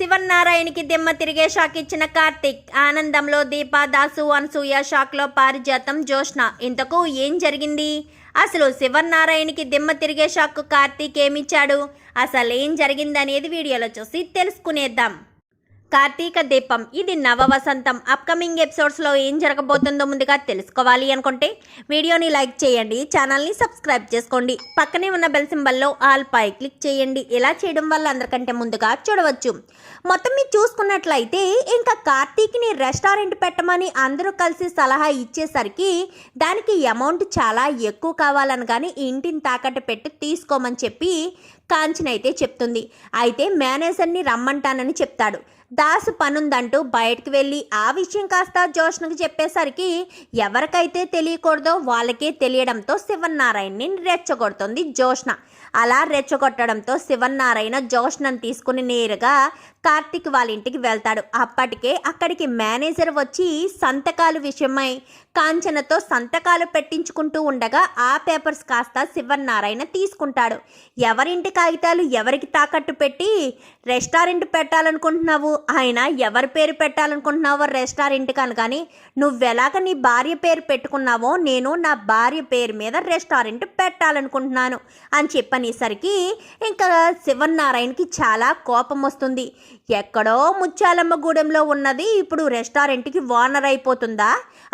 శివన్నారాయణకి దిమ్మ తిరిగే షాక్ ఇచ్చిన కార్తిక్. ఆనందంలో దీప దాసు అనసూయ షాక్లో పారిజాతం జోష్న ఇంతకు ఏం జరిగింది? అసలు శివన్నారాయణకి దిమ్మ తిరిగే షాక్ కార్తీక్ ఏమిచ్చాడు? అసలు ఏం జరిగిందనేది వీడియోలో చూసి తెలుసుకునేద్దాం. కార్తీక దీపం. ఇది నవ వసంతం అప్కమింగ్ ఎపిసోడ్స్లో ఏం జరగబోతుందో ముందుగా తెలుసుకోవాలి అనుకుంటే వీడియోని లైక్ చేయండి ఛానల్ని సబ్స్క్రైబ్ చేసుకోండి. పక్కనే ఉన్న బెల్ సింబల్లో ఆల్ పై క్లిక్ చేయండి. ఇలా చేయడం వల్ల అందరికంటే ముందుగా చూడవచ్చు. మొత్తం మీరు చూసుకున్నట్లయితే ఇంకా కార్తీక్ని రెస్టారెంట్ పెట్టమని అందరూ కలిసి సలహా ఇచ్చేసరికి దానికి అమౌంట్ చాలా ఎక్కువ కావాలని కానీ ఇంటిని తాకట్టు పెట్టి తీసుకోమని చెప్పి కాంచన అయితే చెప్తుంది. అయితే మేనేజర్ని రమ్మంటానని చెప్తాడు. దాసు పనుందంటూ బయటకు వెళ్ళి ఆ విషయం కాస్త జోష్నకు చెప్పేసరికి ఎవరికైతే తెలియకూడదో వాళ్ళకే తెలియడంతో శివన్నారాయణని రెచ్చగొడుతుంది జోష్న. అలా రెచ్చగొట్టడంతో శివన్నారాయణ జోష్నను తీసుకుని నేరుగా కార్తిక్ వాళ్ళ ఇంటికి వెళ్తాడు. అప్పటికే అక్కడికి మేనేజర్ వచ్చి సంతకాలు విషయమై కాంచనతో సంతకాలు పెట్టించుకుంటూ ఉండగా ఆ పేపర్స్ కాస్త శివన్నారాయణ తీసుకుంటాడు. ఎవరింటి కాగితాలు ఎవరికి తాకట్టు పెట్టి రెస్టారెంట్ పెట్టాలనుకుంటున్నావు? ఆయన ఎవరి పేరు పెట్టాలనుకుంటున్నావో రెస్టారెంట్ కాను కానీ నువ్వెలాగ నీ భార్య పేరు పెట్టుకున్నావో నేను నా భార్య పేరు మీద రెస్టారెంట్ పెట్టాలనుకుంటున్నాను అని చెప్పనేసరికి ఇంకా శివన్నారాయణకి చాలా కోపం వస్తుంది. ఎక్కడో ముత్యాలమ్మ గూడెంలో ఉన్నది ఇప్పుడు రెస్టారెంట్కి ఓనర్ అయిపోతుందా?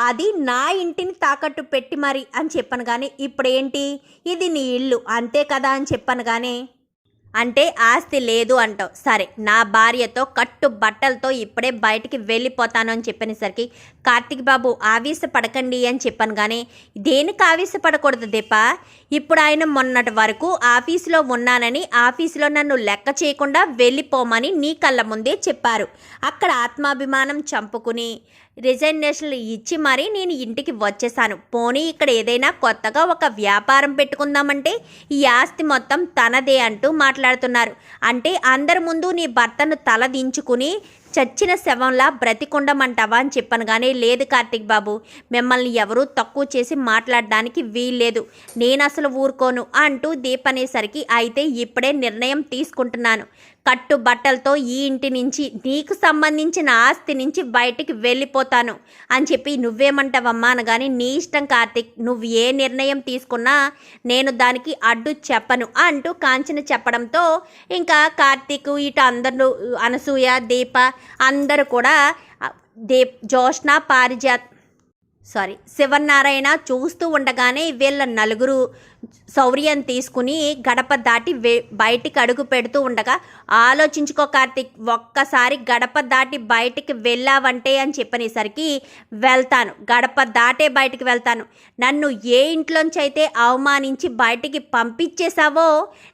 అది నా ఇంటిని తాకట్టు పెట్టి మరి అని చెప్పను కానీ ఇప్పుడేంటి? ఇది నీ ఇల్లు అంతే కదా అని చెప్పను కానీ అంటే ఆస్తి లేదు అంటావు. సరే నా భార్యతో కట్టు బట్టలతో ఇప్పుడే బయటికి వెళ్ళిపోతాను అని చెప్పినసరికి కార్తిక్ బాబు ఆవేశపడకండి అని చెప్పాను కానీ దేనికి ఆవేశపడకూడదు దీప? ఇప్పుడు ఆయన మొన్నటి వరకు ఆఫీసులో ఉన్నానని ఆఫీసులో నన్ను లెక్క చేయకుండా వెళ్ళిపోమని నీ కళ్ళ ముందే చెప్పారు. అక్కడ ఆత్మాభిమానం చంపుకుని రిజైనేషన్లు ఇచ్చి మరీ నేను ఇంటికి వచ్చేసాను. పోనీ ఇక్కడ ఏదైనా కొత్తగా ఒక వ్యాపారం పెట్టుకుందామంటే ఈ ఆస్తి మొత్తం తనదే అంటూ మాట్లాడుతున్నారు. అంటే అందరి ముందు నీ భర్తను తల దించుకుని చచ్చిన శవంలా బ్రతికుండమంటావా అని చెప్పాను కానీ లేదు కార్తిక్ బాబు. మిమ్మల్ని ఎవరూ తక్కువ చేసి మాట్లాడడానికి వీల్లేదు. నేను అసలు ఊరుకోను అంటూ దీప్ అనేసరికి అయితే ఇప్పుడే నిర్ణయం తీసుకుంటున్నాను. కట్టు బట్టలతో ఈ ఇంటి నుంచి నీకు సంబంధించిన ఆస్తి నుంచి బయటికి వెళ్ళిపోతాను అని చెప్పి నువ్వేమంటావమ్మా అనగాని నీ ఇష్టం కార్తిక్ నువ్వు ఏ నిర్ణయం తీసుకున్నా నేను దానికి అడ్డు చెప్పను అంటూ కాంచన చెప్పడంతో ఇంకా కార్తిక్ ఇటు అందరూ అనసూయ దీప అందరూ కూడా దీప్ జోష్న పారిజాత్ సారీ శివనారాయణ చూస్తూ ఉండగానే వీళ్ళ నలుగురు శౌర్యం తీసుకుని గడప దాటి వే బయటికి అడుగు పెడుతూ ఉండగా ఆలోచించుకో కార్తిక్ ఒక్కసారి గడప దాటి బయటికి వెళ్ళావంటే అని చెప్పనేసరికి వెళ్తాను. గడప దాటే బయటికి వెళ్తాను. నన్ను ఏ ఇంట్లోంచి అయితే అవమానించి బయటికి పంపించేశావో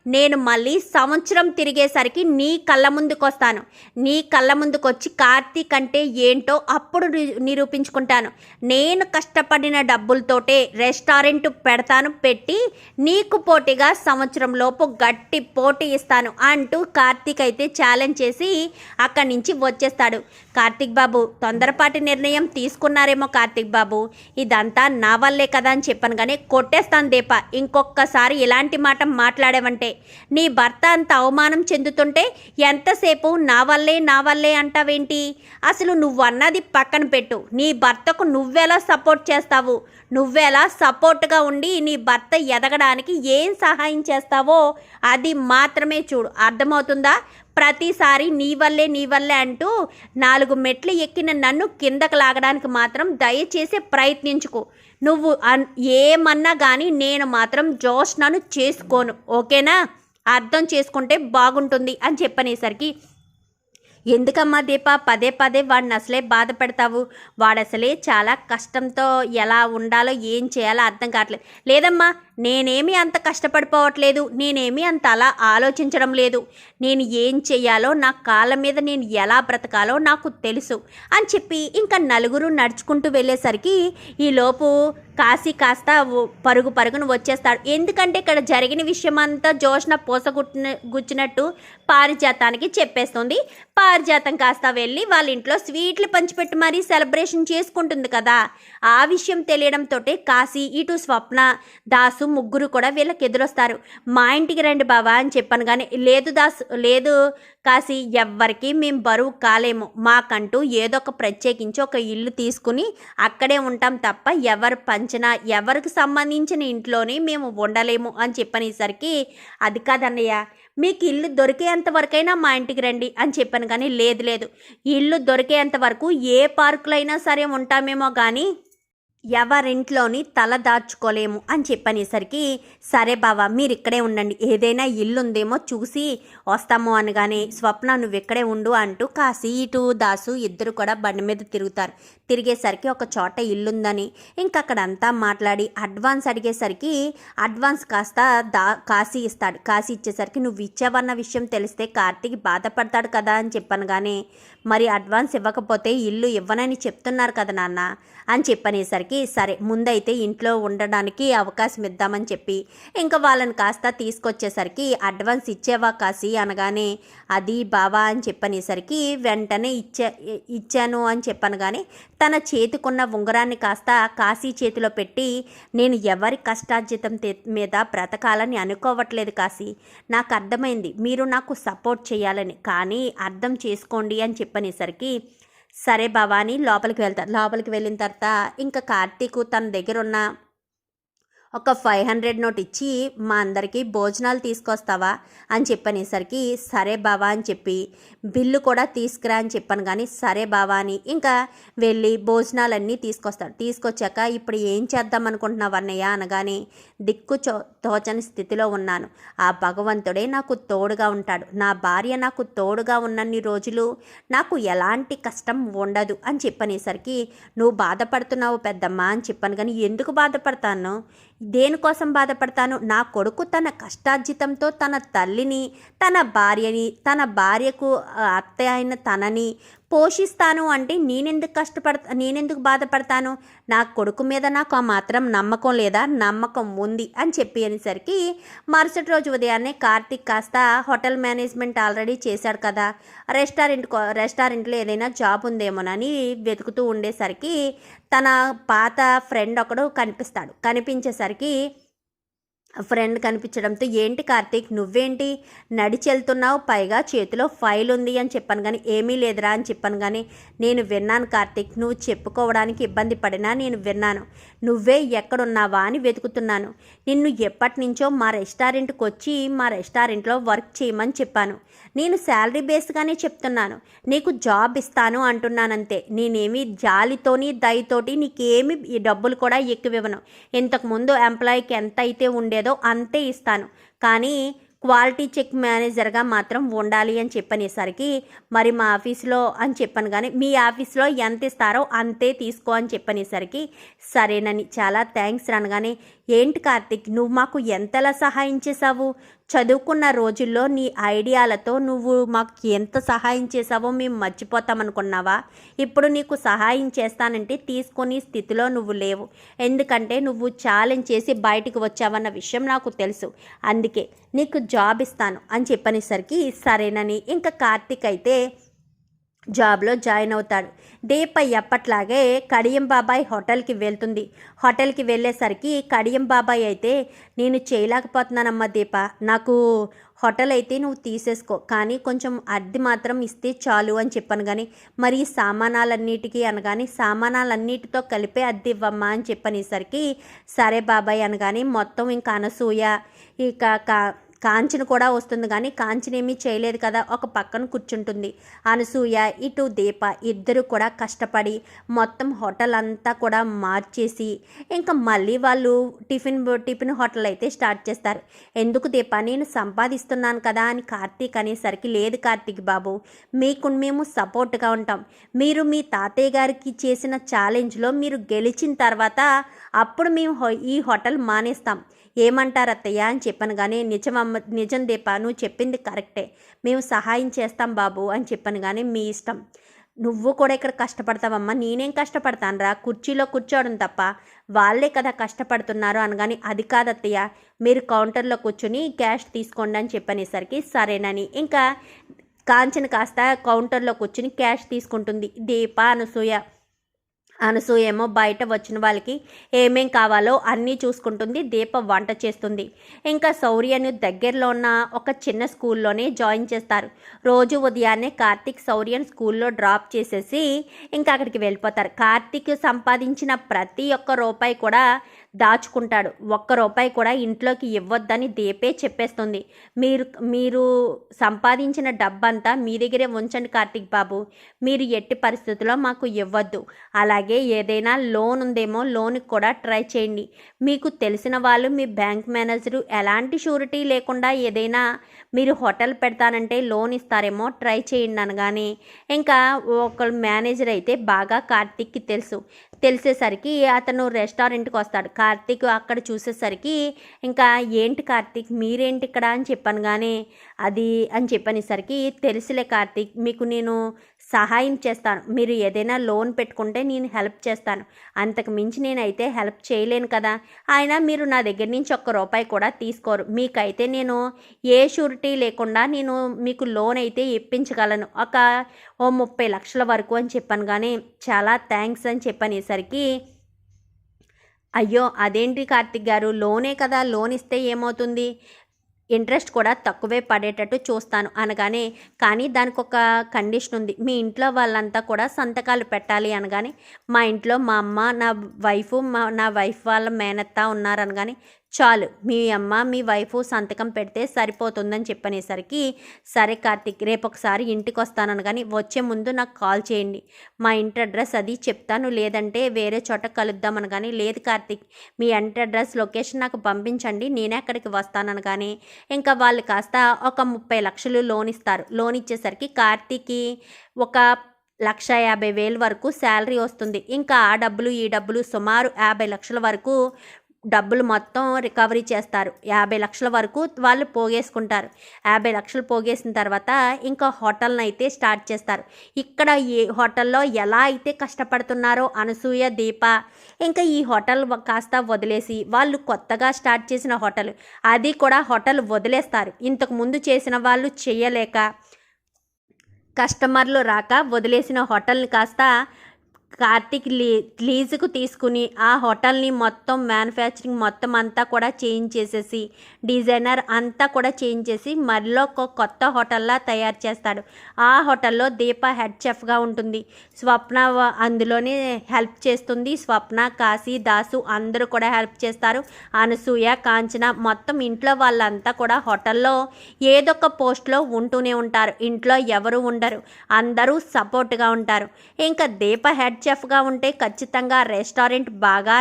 నేను మళ్ళీ సంవత్సరం తిరిగేసరికి నీ కళ్ళ ముందుకు వస్తాను నీ కళ్ళ ముందుకు వచ్చి కార్తీక్ అంటే ఏంటో అప్పుడు నిరూపించుకుంటాను. నేను కష్టపడిన డబ్బులతోటే రెస్టారెంట్ పెడతాను పెట్టి నీకు పోటీగా సంవత్సరం లోపు గట్టి పోటీ ఇస్తాను అంటూ కార్తీక్ అయితే ఛాలెంజ్ చేసి అక్కడి నుంచి వచ్చేస్తాడు. కార్తీక్ బాబు తొందరపాటి నిర్ణయం తీసుకున్నారేమో కార్తీక్ బాబు. ఇదంతా నా వల్లే కదా అని చెప్పాను కానీ కొట్టేస్తాను దీప. ఇంకొకసారి ఇలాంటి మాట మాట్లాడావంటే నీ భర్త అంత అవమానం చెందుతుంటే ఎంతసేపు నా వల్లే నా వల్లే అంటావేంటి? అసలు నువ్వు అన్నది పక్కన పెట్టు. నీ భర్తకు నువ్వెలా సపోర్ట్ చేస్తావు. నువ్వెలా సపోర్ట్గా ఉండి నీ భర్త ఎదగడానికి ఏం సహాయం చేస్తావో అది మాత్రమే చూడు. అర్థమవుతుందా? ప్రతిసారి నీ వల్లే నీ వల్లే అంటూ నాలుగు మెట్లు ఎక్కిన నన్ను కిందకు లాగడానికి మాత్రం దయచేసి ప్రయత్నించుకో. నువ్వు ఏమన్నా కానీ నేను మాత్రం జోష్నను చేసుకోను. ఓకేనా? అర్థం చేసుకుంటే బాగుంటుంది అని చెప్పనేసరికి ఎందుకమ్మా దీప? పదే పదే వాడిని అసలే బాధ పెడతావు వాడు అసలే చాలా కష్టంతో ఎలా ఉండాలో ఏం చేయాలో అర్థం కావట్లేదు. లేదమ్మా నేనేమి అంత కష్టపడిపోవట్లేదు నేనేమి అంత అలా ఆలోచించడం లేదు. నేను ఏం చెయ్యాలో నా కాళ్ళ మీద నేను ఎలా బ్రతకాలో నాకు తెలుసు అని చెప్పి ఇంకా నలుగురు నడుచుకుంటూ వెళ్ళేసరికి ఈలోపు కాశీ కాస్త పరుగు పరుగును వచ్చేస్తాడు. ఎందుకంటే ఇక్కడ జరిగిన విషయం అంతా జోష్న పోసగుట్టిన గుచ్చినట్టు పారిజాతానికి చెప్పేస్తుంది. పారిజాతం కాస్త వెళ్ళి వాళ్ళ ఇంట్లో స్వీట్లు పంచిపెట్టి మరీ సెలబ్రేషన్ చేసుకుంటుంది కదా. ఆ విషయం తెలియడంతో కాశీ ఇటు స్వప్న దాసు ముగ్గురు కూడా వీళ్ళకి ఎదురొస్తారు. మా ఇంటికి రండి బావా అని చెప్పాను కానీ లేదు దాస్ లేదు కాసి ఎవ్వరికి మేము బరువు కాలేము. మాకంటూ ఏదో ఒక ప్రత్యేకించి ఒక ఇల్లు తీసుకుని అక్కడే ఉంటాం తప్ప ఎవరు పంచినా ఎవరికి సంబంధించిన ఇంట్లోనే మేము ఉండలేము అని చెప్పనేసరికి అది కాదన్నయ్య మీకు ఇల్లు దొరికేంత వరకైనా మా ఇంటికి రండి అని చెప్పాను కానీ లేదు లేదు. ఇల్లు దొరికేంత వరకు ఏ పార్కులైనా సరే ఉంటామేమో కానీ ఎవరింట్లోని తల దాచుకోలేము అని చెప్పనేసరికి సరే బావా మీరు ఇక్కడే ఉండండి. ఏదైనా ఇల్లు ఉందేమో చూసి వస్తాము అనగానే స్వప్న నువ్వు ఇక్కడే ఉండు అంటూ కాశీ ఇటు దాసు ఇద్దరు కూడా బండి మీద తిరుగుతారు. తిరిగేసరికి ఒక చోట ఇల్లుందని ఇంకా అక్కడంతా మాట్లాడి అడ్వాన్స్ అడిగేసరికి అడ్వాన్స్ కాస్త దా కాశీ ఇస్తాడు. కాశీ ఇచ్చేసరికి నువ్వు ఇచ్చావన్న విషయం తెలిస్తే కార్తీక్ బాధపడతాడు కదా అని చెప్పాను కానీ మరి అడ్వాన్స్ ఇవ్వకపోతే ఇల్లు ఇవ్వనని చెప్తున్నారు కదా నాన్న అని చెప్పనేసరికి సరే ముందైతే ఇంట్లో ఉండడానికి అవకాశం ఇద్దామని చెప్పి. ఇంకా వాళ్ళని కాస్త తీసుకొచ్చేసరికి అడ్వాన్స్ ఇచ్చేవా కాసి అనగానే అది బావా అని చెప్పనేసరికి వెంటనే ఇచ్చా ఇచ్చాను అని చెప్పాను కానీ తన చేతికున్న ఉంగరాన్ని కాస్త కాశీ చేతిలో పెట్టి నేను ఎవరి కష్టార్జితం మీద బ్రతకాలని అనుకోవట్లేదు కాశీ. నాకు అర్థమైంది. మీరు నాకు సపోర్ట్ చేయాలని. కానీ అర్థం చేసుకోండి అని చెప్పనేసరికి సరే భవానీ లోపలికి వెళ్తారు లోపలికి వెళ్ళిన తర్వాత ఇంకా కార్తీక్ తన దగ్గర ఉన్న ఒక ఫైవ్ హండ్రెడ్ నోట్ ఇచ్చి మా అందరికీ భోజనాలు తీసుకొస్తావా అని చెప్పనేసరికి సరే బావా అని చెప్పి బిల్లు కూడా తీసుకురా అని చెప్పాను కానీ సరే బావా అని. ఇంకా వెళ్ళి భోజనాలన్నీ తీసుకొస్తాడు తీసుకొచ్చాక ఇప్పుడు ఏం చేద్దాం అనుకుంటున్నావు అన్నయ్య అనగానే దిక్కు చో తోచని స్థితిలో ఉన్నాను. ఆ భగవంతుడే నాకు తోడుగా ఉంటాడు. నా భార్య నాకు తోడుగా ఉన్నన్ని రోజులు నాకు ఎలాంటి కష్టం ఉండదు అని చెప్పనేసరికి నువ్వు బాధపడుతున్నావు పెద్దమ్మ అని చెప్పాను కానీ ఎందుకు బాధపడతాను? దేనికోసం బాధపడతాను? నా కొడుకు తన కష్టార్జితంతో తన తల్లిని తన భార్యని తన భార్యకు ఆ, అత్త అయిన తనని పోషిస్తాను అంటే నేనెందుకు కష్టపడతా నేనెందుకు బాధపడతాను? నా కొడుకు మీద నాకు ఆ మాత్రం నమ్మకం లేదా? నమ్మకం ఉంది అని చెప్పి అనేసరికి మరుసటి రోజు ఉదయాన్నే కార్తీక్ కాస్త హోటల్ మేనేజ్మెంట్ ఆల్రెడీ చేశాడు కదా. రెస్టారెంట్ కో- రెస్టారెంట్లో ఏదైనా జాబ్ ఉందేమోనని వెతుకుతూ ఉండేసరికి తన పాత ఫ్రెండ్ ఒకడు కనిపిస్తాడు. కనిపించేసరికి ఫ్రెండ్ కనిపించడంతో ఏంటి కార్తీక్? నువ్వేంటి? నడిచి వెళ్తున్నావు పైగా చేతిలో ఫైల్ ఉంది అని చెప్పాను కానీ ఏమీ లేదురా అని చెప్పాను కానీ నేను విన్నాను కార్తీక్ నువ్వు చెప్పుకోవడానికి ఇబ్బంది పడినా నేను విన్నాను. నువ్వే ఎక్కడున్నావా అని వెతుకుతున్నాను. నిన్ను ఎప్పటి నుంచో మా రెస్టారెంట్కి వచ్చి మా రెస్టారెంట్లో వర్క్ చేయమని చెప్పాను. నేను శాలరీ బేస్గానే చెప్తున్నాను. నీకు జాబ్ ఇస్తాను అంటున్నానంతే. నేనేమి జాలితోని దయతోటి నీకేమి ఈ డబ్బులు కూడా ఎక్కువ ఇవ్వను. ఇంతకుముందు ఎంప్లాయీకి ఎంత అయితే ఉండే అంతే ఇస్తాను. కానీ క్వాలిటీ చెక్ మేనేజర్గా మాత్రం ఉండాలి అని చెప్పనేసరికి మరి మా ఆఫీస్లో అని చెప్పాను కానీ మీ ఆఫీస్లో ఎంత ఇస్తారో అంతే తీసుకో అని చెప్పనేసరికి సరేనని చాలా థ్యాంక్స్ అనగానే ఏంటి కార్తిక్ నువ్వు మాకు ఎంతలా సహాయం చేసావు చదువుకున్న రోజుల్లో నీ ఐడియాలతో నువ్వు మాకు ఎంత సహాయం చేసావో మేము మర్చిపోతామనుకున్నావా? ఇప్పుడు నీకు సహాయం చేస్తానంటే తీసుకొని స్థితిలో నువ్వు లేవు. ఎందుకంటే నువ్వు ఛాలెంజ్ చేసి బయటికి వచ్చావన్న విషయం నాకు తెలుసు. అందుకే నీకు జాబ్ ఇస్తాను అని చెప్పనేసరికి సరేనని. ఇంకా కార్తిక్ అయితే జాబ్లో జాయిన్ అవుతాడు. దీప ఎప్పట్లాగే కడియం బాబాయ్ హోటల్కి వెళ్తుంది. హోటల్కి వెళ్ళేసరికి కడియం బాబాయ్ అయితే నేను చేయలేకపోతున్నానమ్మా దీప. నాకు హోటల్ అయితే నువ్వు తీసేసుకో. కానీ కొంచెం అద్దె మాత్రం ఇస్తే చాలు అని చెప్పాను కానీ మరి సామానాలన్నిటికీ అనగానే సామానాలన్నిటితో కలిపే అద్దె ఇవ్వమ్మా అని చెప్పనేసరికి సరే బాబాయ్ అనగానే మొత్తం ఇంకా అనసూయ. ఇక కా కాంచన కూడా వస్తుంది కానీ కాంచన ఏమీ చేయలేదు కదా. ఒక పక్కన కూర్చుంటుంది. అనసూయ ఇటు దీప ఇద్దరు కూడా కష్టపడి మొత్తం హోటల్ అంతా కూడా మార్చేసి ఇంకా మళ్ళీ వాళ్ళు టిఫిన్ టిఫిన్ హోటల్ అయితే స్టార్ట్ చేస్తారు. ఎందుకు దీప? నేను సంపాదిస్తున్నాను కదా అని కార్తీక్ అనేసరికి లేదు కార్తీక్ బాబు మీకు మేము సపోర్ట్గా ఉంటాం. మీరు మీ తాతయ్య గారికి చేసిన ఛాలెంజ్లో మీరు గెలిచిన తర్వాత అప్పుడు మేము ఈ హోటల్ మానేస్తాం. ఏమంటారు అత్తయ్య అని చెప్పాను కానీ నిజమమ్మ నిజం దీప నువ్వు చెప్పింది కరెక్టే. మేము సహాయం చేస్తాం బాబు అని చెప్పాను కానీ మీ ఇష్టం. నువ్వు కూడా ఇక్కడ కష్టపడతావమ్మా. నేనేం కష్టపడతాను రా కుర్చీలో కూర్చోవడం తప్ప వాళ్ళే కదా కష్టపడుతున్నారు అనగాని అది కాదత్తయ్య. మీరు కౌంటర్లో కూర్చుని క్యాష్ తీసుకోండి అని చెప్పనేసరికి సరేనని ఇంకా కాంచన కాస్త కౌంటర్లో కూర్చుని క్యాష్ తీసుకుంటుంది. దీప అనసూయ అనసూయేమో బయట వచ్చిన వాళ్ళకి ఏమేం కావాలో అన్నీ చూసుకుంటుంది దీప వంట చేస్తుంది. ఇంకా శౌర్యను దగ్గరలో ఉన్న ఒక చిన్న స్కూల్లోనే జాయిన్ చేస్తారు. రోజు ఉదయాన్నే కార్తీక్ శౌర్యను స్కూల్లో డ్రాప్ చేసేసి ఇంకా అక్కడికి వెళ్ళిపోతారు. కార్తీక్ సంపాదించిన ప్రతి ఒక్క రూపాయి కూడా దాచుకుంటాడు. ఒక్క రూపాయి కూడా ఇంట్లోకి ఇవ్వొద్దని దీపే చెప్పేస్తుంది. మీరు మీరు సంపాదించిన డబ్బంతా మీ దగ్గరే ఉంచండి కార్తీక్ బాబు. మీరు ఎట్టి పరిస్థితుల్లో మాకు ఇవ్వద్దు. అలాగే ఏదైనా లోన్ ఉందేమో లోన్కి కూడా ట్రై చేయండి. మీకు తెలిసిన వాళ్ళు మీ బ్యాంక్ మేనేజరు ఎలాంటి షూరిటీ లేకుండా ఏదైనా మీరు హోటల్ పెడతానంటే లోన్ ఇస్తారేమో ట్రై చేయండి అనగానే ఇంకా ఒక మేనేజర్ అయితే బాగా కార్తీక్కి తెలుసు. తెలిసేసరికి అతను రెస్టారెంట్కి వస్తాడు. కార్తీక్ అక్కడ చూసేసరికి ఇంకా ఏంటి కార్తీక్ మీరేంటి ఇక్కడ అని చెప్పాను కానీ అది అని చెప్పనేసరికి తెలుసులే కార్తీక్ మీకు నేను సహాయం చేస్తాను. మీరు ఏదైనా లోన్ పెట్టుకుంటే నేను హెల్ప్ చేస్తాను. అంతకు మించి నేనైతే హెల్ప్ చేయలేను కదా. ఆయన మీరు నా దగ్గర నుంచి ఒక్క రూపాయి కూడా తీసుకోరు. మీకైతే నేను ఏ షూరిటీ లేకుండా నేను మీకు లోన్ అయితే ఇప్పించగలను. ఒక ఓ ముప్పై లక్షల వరకు అని చెప్పాను కానీ చాలా థ్యాంక్స్ అని చెప్పనేసరికి అయ్యో అదేంటి కార్తిక్ గారు? లోనే కదా లోన్ ఇస్తే ఏమవుతుంది? ఇంట్రెస్ట్ కూడా తక్కువే పడేటట్టు చూస్తాను అనగానే కానీ దానికి ఒక కండిషన్ ఉంది. మీ ఇంట్లో వాళ్ళంతా కూడా సంతకాలు పెట్టాలి అనగానే మా ఇంట్లో మా అమ్మ నా వైఫ్ మా నా వైఫ్ వాళ్ళ మేనత్త ఉన్నారనగానే చాలు మీ అమ్మ మీ వైఫ్ సంతకం పెడితే సరిపోతుందని చెప్పనేసరికి సరే కార్తిక్ రేపు ఒకసారి ఇంటికి వస్తానని కానీ వచ్చే ముందు నాకు కాల్ చేయండి. మా ఇంటి అడ్రస్ అది చెప్తాను లేదంటే వేరే చోట కలుద్దామని కానీ లేదు కార్తిక్ మీ ఇంటి అడ్రస్ లొకేషన్ నాకు పంపించండి నేనే అక్కడికి వస్తానని కానీ ఇంకా వాళ్ళు కాస్త ఒక ముప్పై లక్షలు లోన్ ఇస్తారు. లోన్ ఇచ్చేసరికి కార్తీక్కి ఒక లక్ష యాభై వేలు వరకు శాలరీ వస్తుంది. ఇంకా ఆ డబ్బులు ఈ డబ్బులు సుమారు యాభై లక్షల వరకు డబ్బులు మొత్తం రికవరీ చేస్తారు. యాభై లక్షల వరకు వాళ్ళు పోగేసుకుంటారు. యాభై లక్షలు పోగేసిన తర్వాత ఇంకా హోటల్ని అయితే స్టార్ట్ చేస్తారు. ఇక్కడ ఈ హోటల్లో ఎలా అయితే కష్టపడుతున్నారో అనసూయ దీప ఇంకా ఈ హోటల్ కాస్త వదిలేసి వాళ్ళు కొత్తగా స్టార్ట్ చేసిన హోటల్. అది కూడా హోటల్ వదిలేస్తారు. ఇంతకు ముందు చేసిన వాళ్ళు చేయలేక కస్టమర్లు రాక వదిలేసిన హోటల్ని కాస్త కార్తీక్ లీ లీజుకు తీసుకుని ఆ హోటల్ని మొత్తం మ్యానుఫ్యాక్చరింగ్ మొత్తం అంతా కూడా చేంజ్ చేసేసి డిజైనర్ అంతా కూడా చేంజ్ చేసి మరలో ఒక కొత్త హోటల్లా తయారు చేస్తాడు. ఆ హోటల్లో దీప హెడ్ చెఫ్గా ఉంటుంది. స్వప్న అందులోనే హెల్ప్ చేస్తుంది. స్వప్న కాశీ దాసు అందరూ కూడా హెల్ప్ చేస్తారు. అనసూయ కాంచన మొత్తం ఇంట్లో వాళ్ళంతా కూడా హోటల్లో ఏదొక పోస్ట్లో ఉంటూనే ఉంటారు. ఇంట్లో ఎవరు ఉండరు. అందరూ సపోర్ట్గా ఉంటారు. ఇంకా దీప హెడ్ చెఫ్గా ఉంటే ఖచ్చితంగా రెస్టారెంట్ బాగా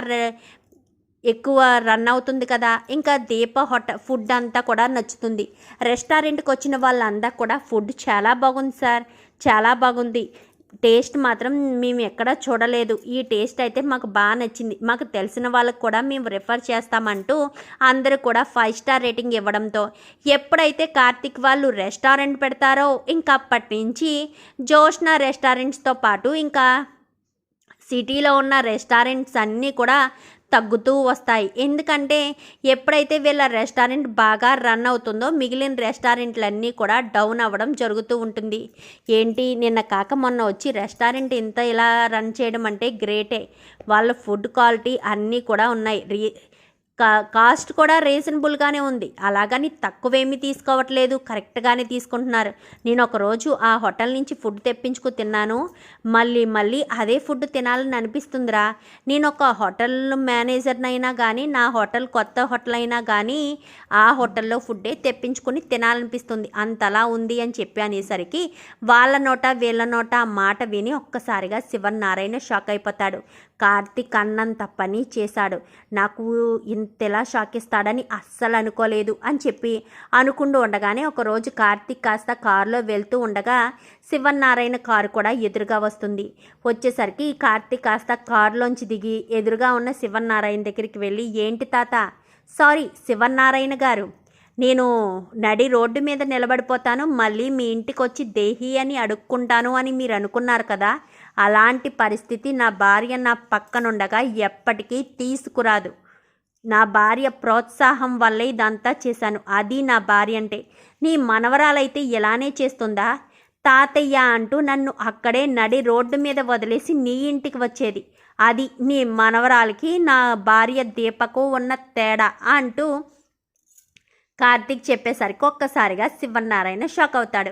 ఎక్కువ రన్ అవుతుంది కదా. ఇంకా దీప హోట ఫుడ్ అంతా కూడా నచ్చుతుంది. రెస్టారెంట్కి వచ్చిన వాళ్ళంతా కూడా ఫుడ్ చాలా బాగుంది సార్. చాలా బాగుంది. టేస్ట్ మాత్రం మేము ఎక్కడా చూడలేదు. ఈ టేస్ట్ అయితే మాకు బాగా నచ్చింది. మాకు తెలిసిన వాళ్ళకి కూడా మేము రిఫర్ చేస్తామంటూ అందరూ కూడా ఫైవ్ స్టార్ రేటింగ్ ఇవ్వడంతో ఎప్పుడైతే కార్తిక్ వాళ్ళు రెస్టారెంట్ పెడతారో ఇంకా అప్పటి నుంచి జోష్నా రెస్టారెంట్స్తో పాటు ఇంకా సిటీలో ఉన్న రెస్టారెంట్స్ అన్నీ కూడా తగ్గుతూ వస్తాయి. ఎందుకంటే ఎప్పుడైతే వీళ్ళ రెస్టారెంట్ బాగా రన్ అవుతుందో మిగిలిన రెస్టారెంట్లన్నీ కూడా డౌన్ అవ్వడం జరుగుతూ ఉంటుంది. ఏంటి? నిన్న కాక మొన్న వచ్చి రెస్టారెంట్ ఇంత ఇలా రన్ చేయడం అంటే గ్రేటే. వాళ్ళ ఫుడ్ క్వాలిటీ అన్నీ కూడా ఉన్నాయి. రీ కా కాస్ట్ కూడా రీజనబుల్గానే ఉంది. అలాగని తక్కువేమీ తీసుకోవట్లేదు. కరెక్ట్గానే తీసుకుంటున్నారు. నేను ఒకరోజు ఆ హోటల్ నుంచి ఫుడ్ తెప్పించుకు తిన్నాను. మళ్ళీ మళ్ళీ అదే ఫుడ్ తినాలని అనిపిస్తుందిరా. నేను ఒక హోటల్ మేనేజర్నైనా కానీ నా హోటల్ కొత్త హోటల్ అయినా కానీ ఆ హోటల్లో ఫుడ్డే తెప్పించుకొని తినాలనిపిస్తుంది. అంతలా ఉంది అని చెప్పి అనేసరికి వాళ్ళ నోట వీళ్ళ నోట మాట విని ఒక్కసారిగా శివనారాయణ షాక్ అయిపోతాడు. కార్తీక్ అన్నంత పని చేశాడు. నాకు ఇంతలా షాక్ ఇస్తాడని అస్సలు అనుకోలేదు అని చెప్పి అనుకుంటూ ఉండగానే ఒకరోజు కార్తీక్ కాస్త కారులో వెళ్తూ ఉండగా శివనారాయణ కారు కూడా ఎదురుగా వస్తుంది. వచ్చేసరికి కార్తీక్ కాస్త కారులోంచి దిగి ఎదురుగా ఉన్న శివనారాయణ దగ్గరికి వెళ్ళి ఏంటి తాత? సారీ శివనారాయణ గారు నేను నడి రోడ్డు మీద నిలబడిపోతాను మళ్ళీ మీ ఇంటికి వచ్చి దేహి అని అడుక్కుంటాను అని మీరు అనుకున్నారు కదా అలాంటి పరిస్థితి నా భార్య నా పక్కనుండగా ఎప్పటికీ తీసుకురాదు. నా భార్య ప్రోత్సాహం వల్లే ఇదంతా చేశాను. అది నా భార్య అంటే నీ మనవరాలైతే ఇలానే చేస్తుందా? తాతయ్య అంటూ నన్ను అక్కడే నడి రోడ్డు మీద వదిలేసి నీ ఇంటికి వచ్చేది. అది నీ మనవరాలకి నా భార్య దీపకు ఉన్న తేడా అంటూ కార్తీక్ చెప్పేసరికి ఒక్కసారిగా శివనారాయణ షాక్ అవుతాడు.